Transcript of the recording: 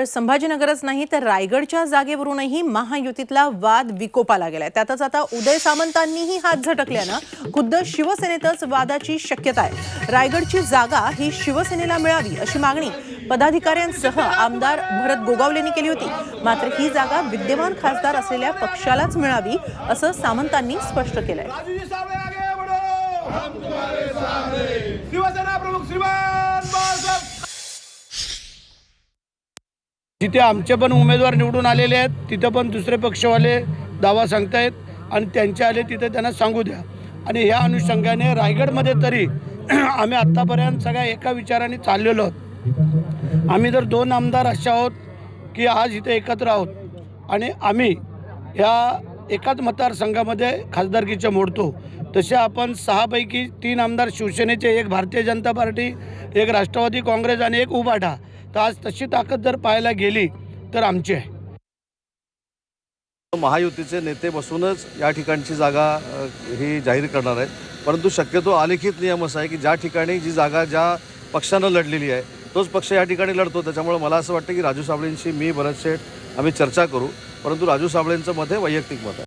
केवळ संभाजीनगरच नाही तर रायगडच्या जागेवरूनही महायुतीतला वाद विकोपाला गेलाय. त्यातच आता उदय सामंतांनीही हात झटकल्यानं खुद्द शिवसेनेतच वादाची शक्यता आहे. रायगडची जागा ही शिवसेनेला मिळावी अशी मागणी पदाधिकाऱ्यांसह आमदार भरत गोगावलेंनी केली होती. मात्र ही जागा विद्यमान खासदार असलेल्या पक्षालाच मिळावी असं सामंतांनी स्पष्ट केलंय. जिथे आमचे पण उमेदवार निवडून आलेले आहेत तिथं पण दुसरे पक्षवाले दावा सांगतायत आणि त्यांचे आले तिथे त्यांना सांगू द्या. आणि ह्या अनुषंगाने रायगडमध्ये तरी आम्ही आत्तापर्यंत सगळ्या एका विचाराने चाललेलो आहोत. आम्ही जर दोन आमदार असे आहोत की आज इथे एकत्र आहोत आणि आम्ही ह्या एकाच मतदारसंघामध्ये खासदारकीच्या मोडतो तसे आपण सहापैकी तीन आमदार शिवसेनेचे एक भारतीय जनता पार्टी एक राष्ट्रवादी काँग्रेस आणि एक उभाटा तर आज तशी ताकद जर पाहायला गेली तर आमची आहे. महायुतीचे नेते बसूनच या ठिकाणची जागा ही जाहीर करणार आहेत. परंतु शक्यतो अलिखित नियम असा आहे की ज्या ठिकाणी जी जागा ज्या पक्षानं लढलेली आहे तोच पक्ष या ठिकाणी लढतो. त्याच्यामुळे मला असं वाटतं की राजू साबळेंशी मी भरत शेठ आम्ही चर्चा करू. परंतु राजू साबळेंचं मत हे वैयक्तिक मत आहे.